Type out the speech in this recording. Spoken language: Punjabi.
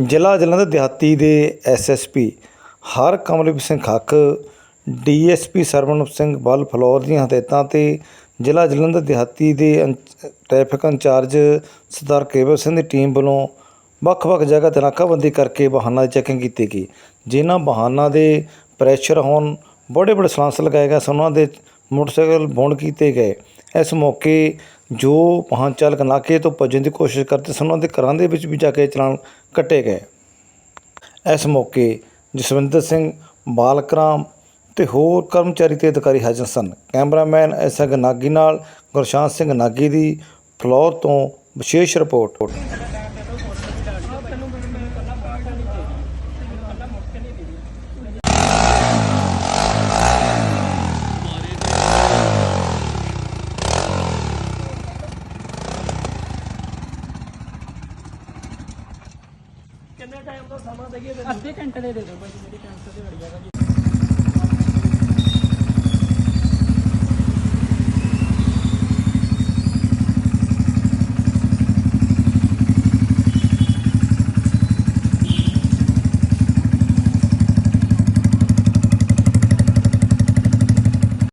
ਜ਼ਿਲ੍ਹਾ ਜਲੰਧਰ ਦਿਹਾਤੀ ਦੇ ਐਸਐਸਪੀ ਹਰ ਕਮਲਵੀਰ ਸਿੰਘ ਖੱਖ ਡੀਐਸਪੀ ਸਰਵਨ ਸਿੰਘ ਬਲ ਫਲੌਰ ਦੀਆਂ ਹਦਾਇਤਾਂ ਤੇ ਜ਼ਿਲ੍ਹਾ ਜਲੰਧਰ ਦਿਹਾਤੀ ਦੇ ਇੰਚ- ਟ੍ਰੈਫਿਕ ਇੰਚਾਰਜ ਸਰਦਾਰ ਕੇਵਲ ਸਿੰਘ ਦੀ ਟੀਮ ਵੱਲੋਂ ਵੱਖ-ਵੱਖ ਜਗ੍ਹਾ ਤੇ ਨਾਕਾਬੰਦੀ ਕਰਕੇ ਵਾਹਨਾਂ ਦੀ ਚੈਕਿੰਗ ਕੀਤੀ ਗਈ। ਜਿਨ੍ਹਾਂ ਵਾਹਨਾਂ ਦੇ ਪ੍ਰੈਸ਼ਰ ਹੋਣ ਬੜੇ ਬੜੇ ਸਲਾਂਸ ਲਗਾਏ ਗਏ ਸਨ। ਉਹਨਾਂ ਦੇ ਮੋਟਰਸਾਈਕਲ ਬੌਂਡ ਕੀਤੇ ਗਏ। ਇਸ ਮੌਕੇ ਜੋ ਵਾਹਨ ਚਾਲਕ ਨਾਕੇ ਤੋਂ ਭੱਜਣ ਦੀ ਕੋਸ਼ਿਸ਼ ਕਰਦੇ ਸਨ, ਉਹਨਾਂ ਦੇ ਘਰਾਂ ਦੇ ਵਿੱਚ ਵੀ ਜਾ ਕੇ ਚਲਾਨ ਕੱਟੇ ਗਏ। ਇਸ ਮੌਕੇ ਜਸਵਿੰਦਰ ਸਿੰਘ, ਬਾਲਕਰਾਮ ਤੇ ਹੋਰ ਕਰਮਚਾਰੀ ਤੇ ਅਧਿਕਾਰੀ ਹਾਜ਼ਰ ਸਨ। ਕੈਮਰਾਮੈਨ ਐਸ ਐਗ ਨਾਗੀ ਨਾਲ ਗੁਰਸ਼ਾਂਤ ਸਿੰਘ ਨਾਗੀ ਦੀ ਫਲੋਰ ਤੋਂ ਵਿਸ਼ੇਸ਼ ਰਿਪੋਰਟ। ਕਿੰਨੇ ਟਾਈਮ ਦਾ ਸਮਾਂ ਦੇਈਏ? ਅੱਧੇ ਘੰਟੇ ਦੇ ਦੇ ਦਿਓ ਭਾਈ ਮੇਰੀ ਕੈਂਸਲ ਤੇ ਵੜ ਜਾਏਗਾ ਜੀ।